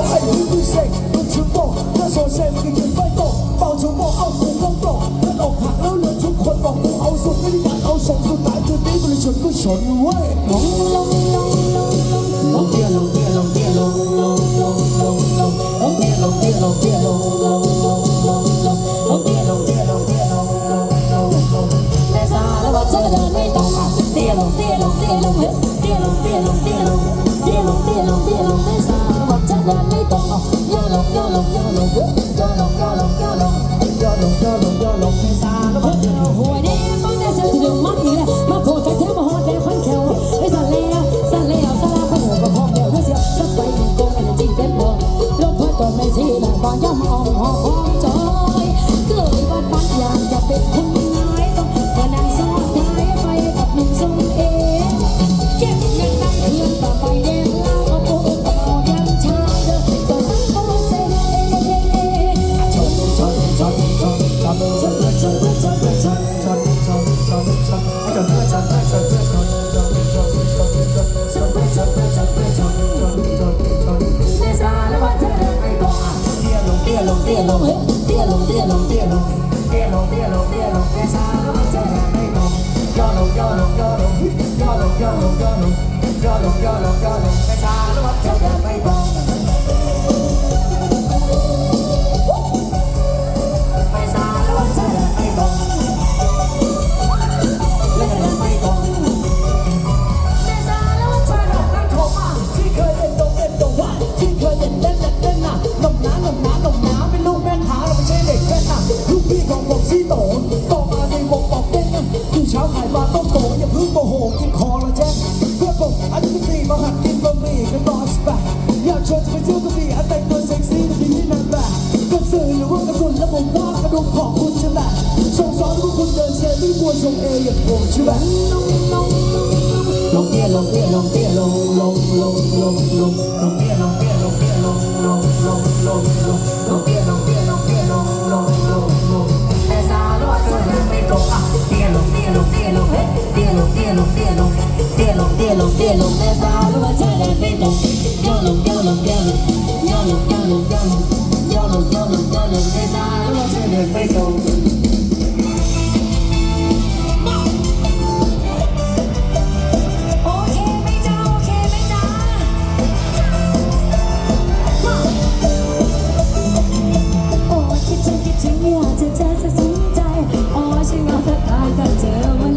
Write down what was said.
我係天與城，論轉播，加上射仍然揮動，爆造我勾負勾當，一浪拍撈兩種困惑，偶數呢啲人偶數到大對比，佢哋循居循威。龍跌龍跌龍跌龍龍龍龍龍，龍跌龍跌龍跌龍龍龍龍龍，龍跌龍跌龍跌龍龍龍龍。咩啥？你話真係你未懂啊？跌龍跌龍跌龍，跌龍跌龍跌龍跌龍跌龍跌龍咩啥？Talk, talk, talk. เตี้ยลงเตี้ยลงเตี้ยลงเตี้ยลงเตี้ยลงเตี้ยลงเตี้ยลงเตี้ยลงเตี้ยลงเตี้ยลงเตี้ยลงเตี้ยลง หายมาต้องโกอย่าพึ่งโมโหกินขอแล้วแจ็คเพื่อนผมอันที่สี่มาหัดกินบะหมี่กันนอนสปาอยากชวนจะไปเที่ยวกะบี่อันแต่งตัวเซ็กซี่ดีที่นั่นแบบกระสือหรือว่ากระสุนและผมว่ากระดูกของคุณชนะส่งสอนพวกคุณเดินเซรี่บัวส่งเออย่างผมใช่ไหมลงเตี้ยลงเตี้ยลงเตี้ยลงลงลงลงลงลงเตี้ยลง ลงเดี้ยลงแม่สาวรู้ว่าเธอเดินไม่ตรงย่อลงย่อลงย่อลงย่อลงย่อลงย่อลงย่อลงย่อลงย่อลงแม่สาวรู้ว่าเธอเดินไม่ตรงคิดถึงคิดถึงอยากจะเจอสักทีใจ อ๋อฉันก็จะตายก็เจอ